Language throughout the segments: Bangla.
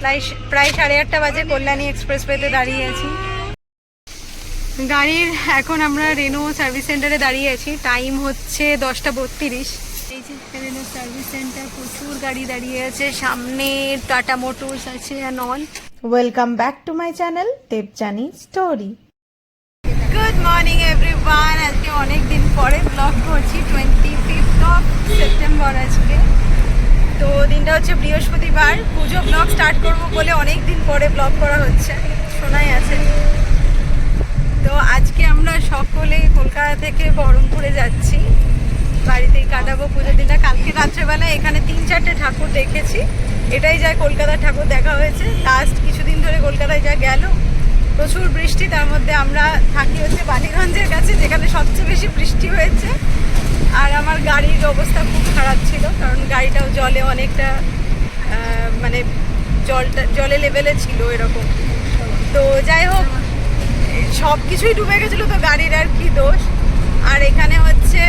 প্রায় প্রায় সাড়ে আটটা বাজে কল্যাণী এক্সপ্রেস ওয়েতে দাঁড়িয়ে আছি। গাড়ির এখন আমরা রেনো সার্ভিস সেন্টারে দাঁড়িয়ে আছি। টাইম হচ্ছে দশটা বত্রিশ। এই যে রেনো সার্ভিস সেন্টার প্রচুর গাড়ি দাঁড়িয়ে আছে। সামনে টাটা মোটরস আছে and all welcome back to my channel Debjani story good morning everyone আজকে অনেক দিন পরে ব্লগ করছি। টোয়েন্টি ফিফথ অফ সেপ্টেম্বর আজকে। দিনটা হচ্ছে বৃহস্পতিবার। পুজো ব্লগ স্টার্ট করব বলে অনেক দিন পরে ব্লগ করা হচ্ছে। শোনাই আছে। তো আজকে আমরা সকলে কলকাতা থেকে বহরমপুরে যাচ্ছি। বাড়িতেই কাটাবো পুজোর দিনটা। কালকে রাত্রেবেলা এখানে তিন চারটে ঠাকুর দেখেছি। এটাই যা কলকাতার ঠাকুর দেখা হয়েছে। লাস্ট কিছুদিন ধরে কলকাতায় যা গেল প্রচুর বৃষ্টি, তার মধ্যে আমরা থাকি হচ্ছে বালিগঞ্জের কাছে, যেখানে সবচেয়ে বেশি বৃষ্টি হয়েছে। আর আমার গাড়ির অবস্থা খুব খারাপ ছিল, কারণ গাড়িটাও জলে অনেকটা মানে জলটা, জলে লেভেলে ছিল এরকম। তো যাই হোক, সব কিছুই ডুবে গেছিল, তো গাড়ির আর কি দোষ। আর এখানে হচ্ছে,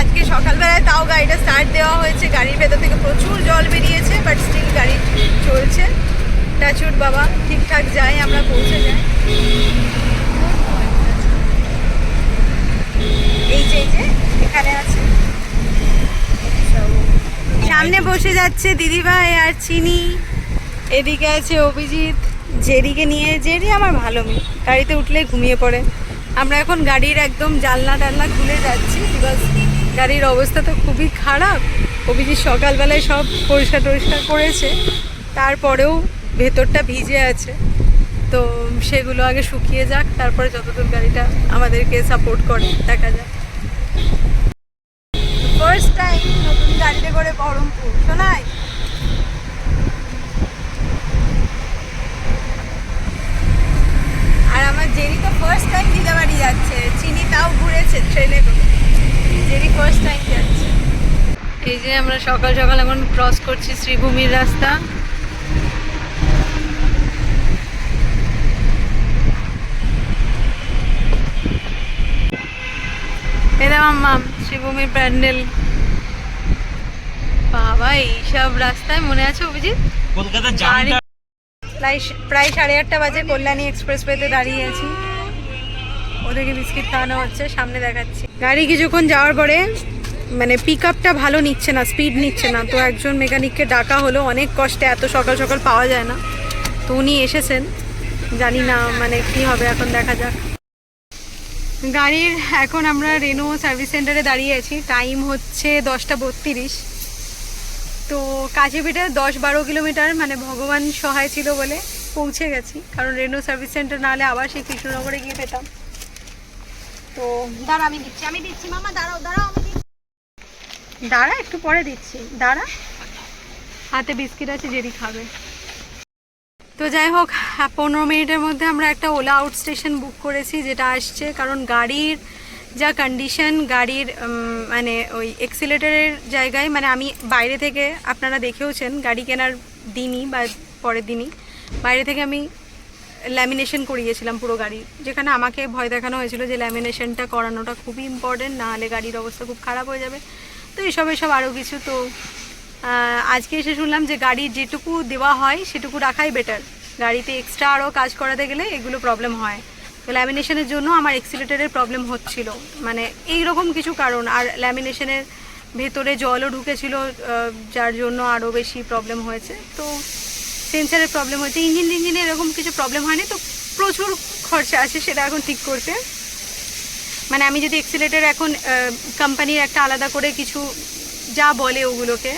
আজকে সকালবেলায় তাও গাড়িটা স্টার্ট দেওয়া হয়েছে, গাড়ির ভেতর থেকে প্রচুর জল বেরিয়েছে বাট স্টিল গাড়ি চলছে। টাচুট বাবা, ঠিকঠাক যায় আমরা পৌঁছে যাই। এখানে আছে। সামনে বসে যাচ্ছে দিদিভাই আর চিনি। এদিকে আছে অভিজিৎ। জেরিকে নিয়ে, জেরি আমার ভালো মেয়ে, গাড়িতে উঠলেই ঘুমিয়ে পড়ে। আমরা এখন গাড়ির একদম জানলা টালনা খুলে যাচ্ছি বিকজ গাড়ির অবস্থা তো খুবই খারাপ। অভিজিৎ সকালবেলায় সব পরিষ্কার টরিষ্কার করেছে, তারপরেও ভেতরটা ভিজে আছে। তো সেগুলো আগে শুকিয়ে যাক, তারপরে যতদূর গাড়িটা আমাদেরকে সাপোর্ট করে, দেখা যাক। ফার্স্ট টাইম নতুন গাড়িতে করে বহরমপুর শোনাই আর আমার জেরি তো ফার্স্ট টাইম দিদাবাড়ি যাচ্ছে, চিনি তাও ঘুরেছে ট্রেনে করে। জেরি ফার্স্ট টাইম যাচ্ছে। এই যে আমরা সকাল সকাল এখন ক্রস করছি শ্রীভূমির রাস্তা। এরা মাম্মাম শ্রীভূমির প্যান্ডেল। বাবা এইসব রাস্তায় মনে আছে অভিজিৎ? কলকাতা গাড়ি প্রায় প্রায় সাড়ে আটটা বাজে কল্যাণী এক্সপ্রেস ওয়েতে দাঁড়িয়ে আছি। ওদেরকে বিস্কিট খাওয়ানো হচ্ছে সামনে দেখাচ্ছি। গাড়ি কিছুক্ষণ যাওয়ার পরে মানে পিক আপটা ভালো নিচ্ছে না স্পিড নিচ্ছে না। তো একজন মেকানিককে ডাকা হলো অনেক কষ্টে এত সকাল সকাল পাওয়া যায় না। তো উনি এসেছেন। জানি না মানে কি হবে এখন দেখা যাক। গাড়ির এখন আমরা রেনো সার্ভিস সেন্টারে দাঁড়িয়ে আছি। টাইম হচ্ছে দশটা বত্রিশ। তো কাছেপিঠে দশ বারো কিলোমিটার মানে ভগবান সহায় ছিল বলে পৌঁছে গেছি। কারণ রেনো সার্ভিস সেন্টার না হলে আবার সেই কৃষ্ণনগরে গিয়ে পেতাম। তো দাঁড়া, আমি দিচ্ছি আমি দিচ্ছি, মামা, দাঁড়াও দাঁড়াও, আমি দাঁড়া, একটু পরে দিচ্ছি। দাঁড়া। হাতে বিস্কিট আছে, জেরি খাবে। তো যাই হোক আহ, পনেরো মিনিটের মধ্যে আমরা একটা ওলা আউট স্টেশন বুক করেছি যেটা আসছে। কারণ গাড়ির যা কন্ডিশন গাড়ির মানে ওই এক্সিলেটারের জায়গায় মানে আমি বাইরে থেকে আপনারা দেখেওছেন গাড়ি কেনার দিনই বা পরের দিনই বাইরে থেকে আমি ল্যামিনেশন করিয়েছিলাম পুরো গাড়ি। যেখানে আমাকে ভয় দেখানো হয়েছিল যে ল্যামিনেশনটা করানোটা খুবই ইম্পর্টেন্ট না হলে গাড়ির অবস্থা খুব খারাপ হয়ে যাবে। তো এসব এসব আরও কিছু তো আজকে এসে শুনলাম যে গাড়ি যেটুকু দেওয়া হয়, সেটুকু রাখাই বেটার গাড়িতে এক্সট্রা আরও কাজ করাতে গেলে এগুলো প্রবলেম হয়। তো ল্যামিনেশনের জন্য আমার এক্সিলেটারের প্রবলেম হচ্ছিল। মানে এই রকম কিছু কারণ। আর ল্যামিনেশনের ভেতরে জলও ঢুকেছিল যার জন্য আরও বেশি প্রবলেম হয়েছে। তো সেন্সারের প্রবলেম হয়েছে। ইঞ্জিন টিঞ্জিনে এরকম কিছু প্রবলেম হয়নি, তো প্রচুর খরচা আছে, সেটা এখন ঠিক করতে। মানে আমি যদি এক্সিলেটার এখন কোম্পানির একটা আলাদা করে কিছু যা বলে ওগুলোকে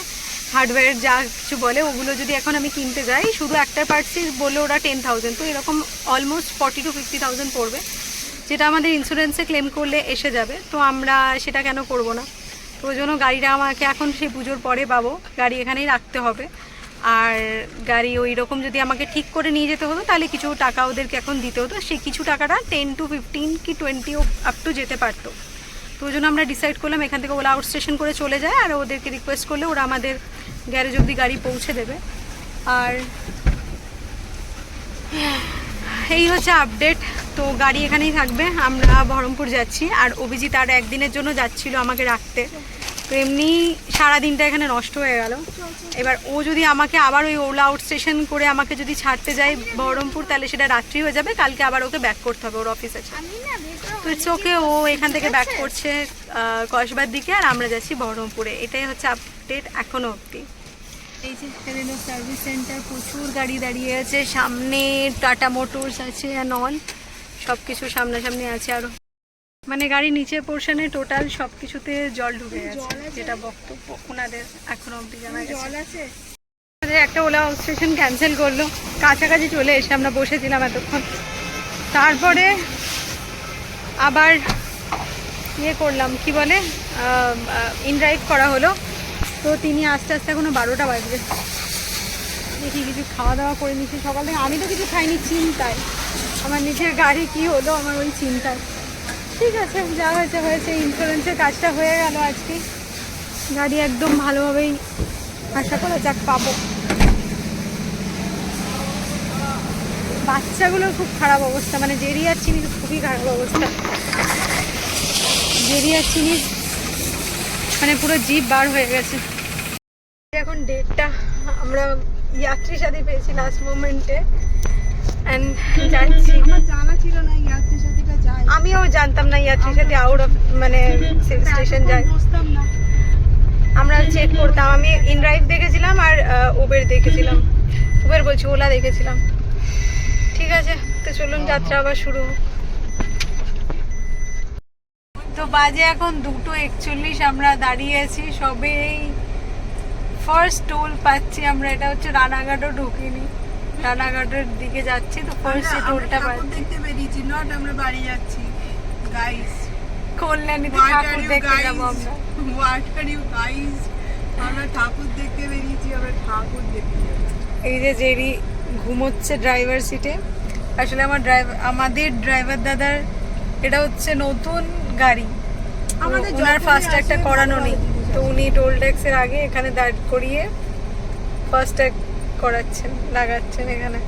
হার্ডওয়্যার যা কিছু বলে, ওগুলো যদি এখন আমি কিনতে যাই, শুধু একটা পার্টসই বললে ওরা টেন থাউজেন্ড তো এরকম almost forty two fifty thousand পড়বে। যেটা আমাদের ইন্স্যুরেন্সে ক্লেম করলে এসে যাবে, তো আমরা সেটা কেন করব না? তো ওই জন্য গাড়িটা আমাকে এখন সেই পুজোর পরে পাবো, গাড়ি এখানেই রাখতে হবে। আর গাড়ি ওই রকম যদি আমাকে ঠিক করে নিয়ে যেতে হতো, তাহলে কিছু টাকা ওদেরকে এখন দিতে হতো সেই কিছু টাকাটা টেন টু ফিফটিন কি টোয়েন্টি আপ টু যেতে পারতো। তো ওই জন্য আমরা ডিসাইড করলাম এখান থেকে ওলা আউট স্টেশন করে চলে যায় আর ওদেরকে রিকোয়েস্ট করলে ওরা আমাদের গ্যারেজ অবধি গাড়ি পৌঁছে দেবে। আর এই হচ্ছে আপডেট তো গাড়ি এখানেই থাকবে। আমরা বহরমপুর যাচ্ছি। আর অভিজিৎ আর একদিনের জন্য যাচ্ছিল আমাকে রাখতে। তো এমনি সারাদিনটা এখানে নষ্ট হয়ে গেল। এবার ও যদি আমাকে আবার ওই ওলা আউট স্টেশন করে আমাকে যদি ছাড়তে যায় বহরমপুর তাহলে সেটা রাত্রি হয়ে যাবে কালকে আবার ওকে ব্যাক করতে হবে ওর অফিস আছে তো ইটস ওকে ও এখান থেকে ব্যাক করছে কসবার দিকে আর আমরা যাচ্ছি বহরমপুরে। এটাই হচ্ছে আপডেট এখনও অবধি। এই যে সার্ভিস সেন্টার প্রচুর গাড়ি দাঁড়িয়ে আছে সামনে টাটা মোটরস আছে অ্যান্ড অল সব কিছু সামনাসামনি আছে আরও মানে গাড়ির নিচের পোর্শনে টোটাল সব কিছুতে জল ঢুকে গেছে যেটা বক্তব্য ওনাদের এখনও অবধি জানা জল আছে। একটা ওলা স্টেশন ক্যান্সেল করল কাছাকাছি চলে এসে আমরা বসেছিলাম এতক্ষণ। তারপরে আবার ইয়ে করলাম কি বলে ইনড্রাইভ করা হলো। তো তিনি আস্তে আস্তে এখনও বারোটা বাজবে। দেখি কিছু খাওয়া দাওয়া করে নিচ্ছি সকাল থেকে। আমি তো কিছু খাইনি চিন্তায়। আমার নিজের গাড়ি কি হলো আমার ওই চিন্তায়। ঠিক আছে, যা হয়েছে হয়েছে ইন্স্যুরেন্সের কাজটা হয়ে গেল আজকে। গাড়ি একদম ভালোভাবেই আশা করা যাক পাবো। বাচ্চাগুলোর খুব খারাপ অবস্থা মানে জেরি আর চিনির খুবই খারাপ অবস্থা। জেরি আর চিনির মানে পুরো জিপ বার হয়ে গেছে। এখন ডেটটা আমরা যাত্রী সাথে পেয়েছি লাস্ট মোমেন্টে যাচ্ছি আমিও জানতাম না যাত্রী সাথে আউট অফ মানে স্টেশন যায়। আমরা চেক করতাম। আমি ইনড্রাইভ দেখেছিলাম আর উবের দেখেছিলাম। উবের বলছি ওলা দেখেছিলাম। ঠিক আছে তো চলুন যাত্রা আবার শুরু তো বাজে এখন দুটো একচল্লিশ আমরা দাঁড়িয়ে আছি। সবে ফার্স্ট টোল পাচ্ছি আমরা। এটা হচ্ছে রানাঘাটও ঢুকিনি। রানাঘাটের দিকে যাচ্ছি তো ফার্স্ট টোলটা ঠাকুর পাচ্ছি দেখতে বেরিয়েছি নট আমরা বাড়ি যাচ্ছি গাইস কল্যাণীতে ঠাকুর দেখতে যাব আমরা। হোয়াট আর ইউ গাইস আমরা ঠাকুর দেখতে বেরিয়েছি আমরা ঠাকুর দেখতে এই যে জেরি ঘুমোচ্ছে ড্রাইভার সিটে আসলে আমার ড্রাইভার আমাদের ড্রাইভার দাদার এটা হচ্ছে নতুন গাড়ি। আমাদের ওনার ফার্স্ট একটা করানো নেই। তো উনি টোল ট্যাক্সের আগে এখানে দাঁড় করিয়ে ফার্স্ট ট্যাগ করাচ্ছেন লাগাচ্ছেন এখানে।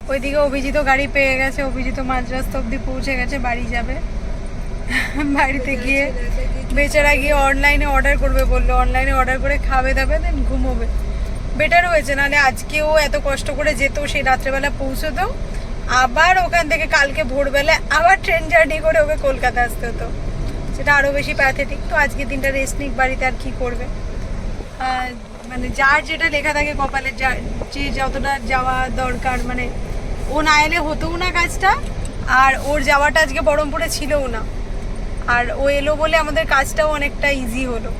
ওইদিকে অভিজিৎ গাড়ি পেয়ে গেছে অভিজিৎ মাঝরাস্তা অব্দি পৌঁছে গেছে বাড়ি যাবে। বাড়িতে গিয়ে বেচারা গিয়ে অনলাইনে অর্ডার করবে বলল। অনলাইনে অর্ডার করে খাবে দাবে দেন ঘুমোবে। বেটার হয়েছে নাহলে আজকেও এত কষ্ট করে যেত সেই রাত্রেবেলা পৌঁছতো। আবার ওখান থেকে কালকে ভোরবেলা আবার ট্রেন জার্নি করে ওকে কলকাতা আসতে হতো। সেটা আরও বেশি প্যাথেটিক তো আজকে দিনটা রেস্ট নিক বাড়িতে আর কি করবে? আহ, মানে যার যেটা লেখা থাকে কপালে, যা যতটা যাওয়া দরকার মানে ও না এলে হতোও না কাজটা, আর ওর যাওয়াটা আজকে বহরমপুরে ছিলও না। আর ও এলো বলে আমাদের কাজটাও অনেকটা ইজি হলো।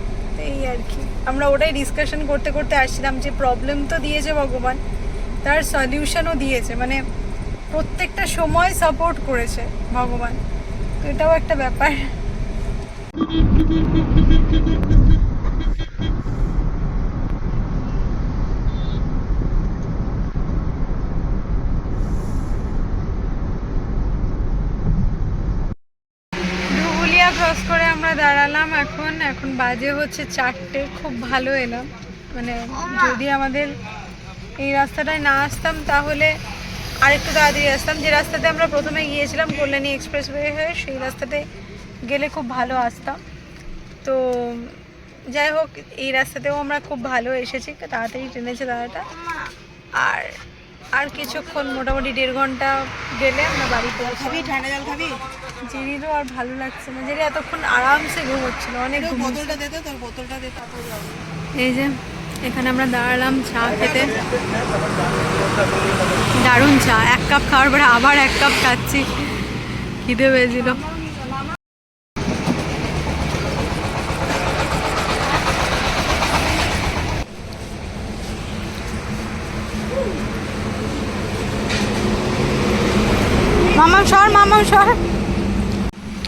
এই আর কি। আমরা ওটাই ডিসকাশন করতে করতে আসছিলাম যে প্রবলেম তো দিয়েছে ভগবান, তার সলিউশনও দিয়েছে। মানে প্রত্যেকটা সময় সাপোর্ট করেছে ভগবান। তো এটাও একটা ব্যাপার ধুবুলিয়া ক্রস করে আমরা দাঁড়ালাম এখন এখন বাজে হচ্ছে চারটে খুব ভালো এলাম। মানে যদি আমাদের এই রাস্তাটায় না আসতাম তাহলে আরেকটু তাড়াতাড়ি আসতাম। যে রাস্তাতে আমরা প্রথমে গিয়েছিলাম কল্যাণী এক্সপ্রেসওয়ে হয়ে সেই রাস্তাতে গেলে খুব ভালো আসতাম। তো যাই হোক এই রাস্তাতেও আমরা খুব ভালো এসেছি। তাড়াতাড়ি টেনেছে দাদাটা আর আর কিছুক্ষণ মোটামুটি দেড় ঘণ্টা গেলে আমরা বাড়ি পৌঁছাবো খাবি ঠান্ডা জল খাবি? জেরিরও আর ভালো লাগছে না। জেরি এতক্ষণ আরামসে ঘুমোচ্ছিল অনেক বোতলটা দে তো তোর বোতলটা দে তারপর এই যে এখানে আমরা দাঁড়ালাম চা খেতে। দারুণ চা এক কাপ খাওয়ার পরে আবার এক কাপ খাচ্ছি। খিদে পেয়েছিল মামা সর মামা সর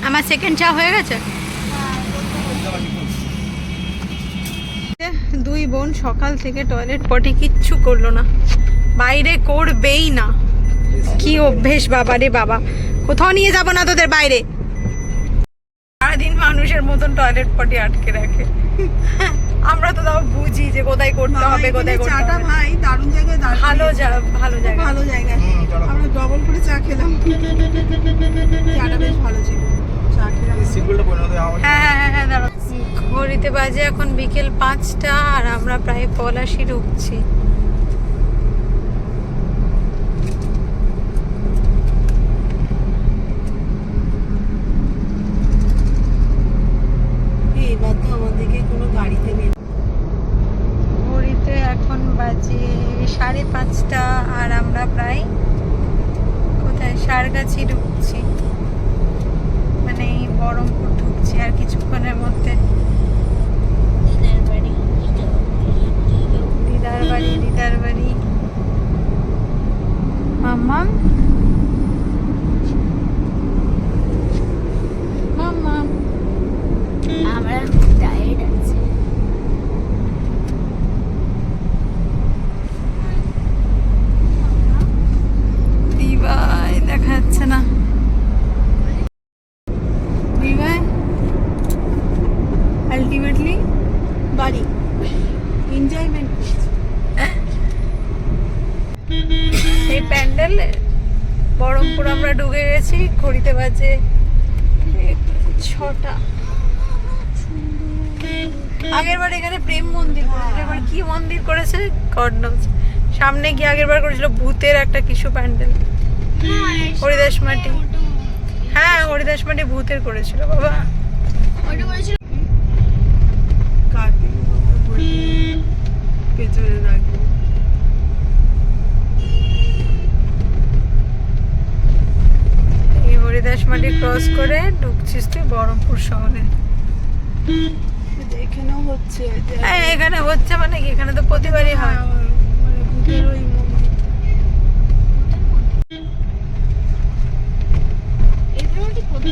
আমার সেকেন্ড চা হয়ে গেছে? দুই বোন সকাল থেকে টয়লেট পটি কিচ্ছু করল না। বাইরে করবেই না। কি অভ্যেস, বাবা রে বাবা। কোথাও নিয়ে যাব না তোদের বাইরে। সারাদিন মানুষের মতন টয়লেট পটি আটকে রাখে। আমরা তো তাও বুঝি যে কোথায় করতে হবে কোথায় করতে চাটা হবে। ভাই দারুণ জায়গায় ভালো জায়গা যা ভালো জায়গা। ভালো জায়গা। আমরা ডবল করে চা খেলাম। চাটা বেশ ভালো ছিল। হয় হ্যাঁ হ্যাঁ হ্যাঁ হ্যাঁ ঘড়িতে বাজে এখন বিকেল পাঁচটা আর আমরা প্রায় পলাশি ঢুকছি এবার তো আমাদেরকে কোনো গাড়িতে নেই ঘড়িতে এখন বাজে সাড়ে পাঁচটা আর আমরা প্রায় কোথায় সারগাছি ঢুকছি মানে এই বহরমপুর ঢুকছি আর কিছুক্ষণের মধ্যে দিদার বাড়ি দিদার বাড়ি মাম্মা মাম্মা আমরা টায়ার্ড আছি দিবাই দেখা যাচ্ছে না দিবাই আলটিমেটলি বাড়ি এনজয়মেন্ট এই প্যান্ডেল বহরমপুর আমরা ঢুকে গেছি ঘড়িতে বাজে ছটা। আগের বার এখানে প্রেম মন্দির এবার কি মন্দির করেছে? সামনে গিয়ে আগের বার করেছিল ভূতের একটা কিছু প্যান্ডেল। হরিদাস মাটি। হ্যাঁ হরিদাস মাটি ভূতের করেছিল, বাবা। পেছনে রাখব। এই হরিদাস মাটি ক্রস করে ঢুকছিস তুই বহরমপুর শহরে। এখানেও হচ্ছে হ্যাঁ এখানে হচ্ছে মানে কি? এখানে তো প্রতিবারই হয়। মানে হবে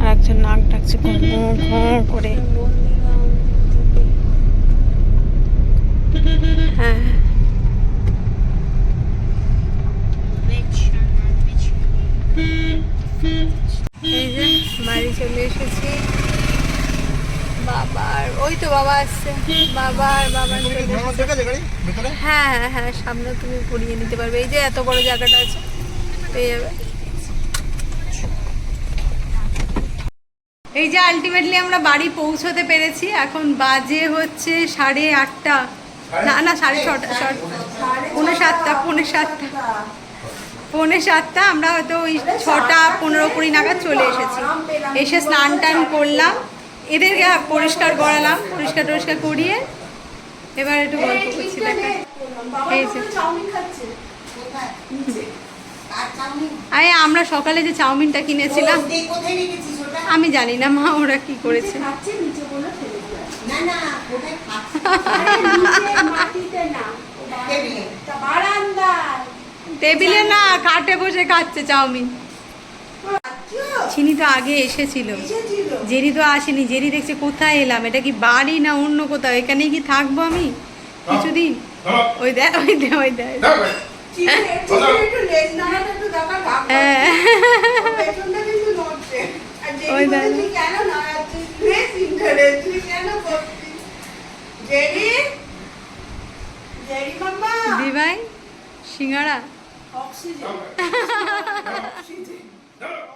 আর একজন নাক ডাকছে ঘুম করে হ্যাঁ এই যে বাড়ি চলে এসেছি বাবার ওই তো বাবা আসছে। বাবা আর বাবার হ্যাঁ হ্যাঁ হ্যাঁ সামনে তুমি পুড়িয়ে নিতে পারবে। এই যে এত বড় জায়গাটা আছে পেয়ে যাবে। এই যে আলটিমেটলি আমরা বাড়ি পৌঁছতে পেরেছি। এখন বাজে হচ্ছে সাড়ে আটটা। না না সাড়ে ছটা পৌনে সাতটা পৌনে সাতটা। পৌনে সাতটা আমরা হয়তো ওই ছটা পনেরো কুড়ি নাগাদ চলে এসেছি। এসে স্নান টান করলাম। এদেরকে পরিষ্কার করালাম পরিষ্কার টরিষ্কার করিয়ে এবার একটু গল্প করছি দেখে। এই যে। আরে আমরা সকালে যে চাউমিনটা কিনেছিলাম আমি জানি না মা ওরা কি করেছে। টেবিলে না খাটে বসে খাচ্ছে চাউমিন। চিনি তো আগে এসেছিল। জেরি তো আসেনি। জেরি দেখছে কোথায় এলাম? এটা কি বাড়ি না অন্য কোথাও? এখানেই কি থাকব আমি? কিছুদিন? ওই দেখ ওই দেখ ওই দেখ? দিভাই সিঙ্গারা. Oxygen.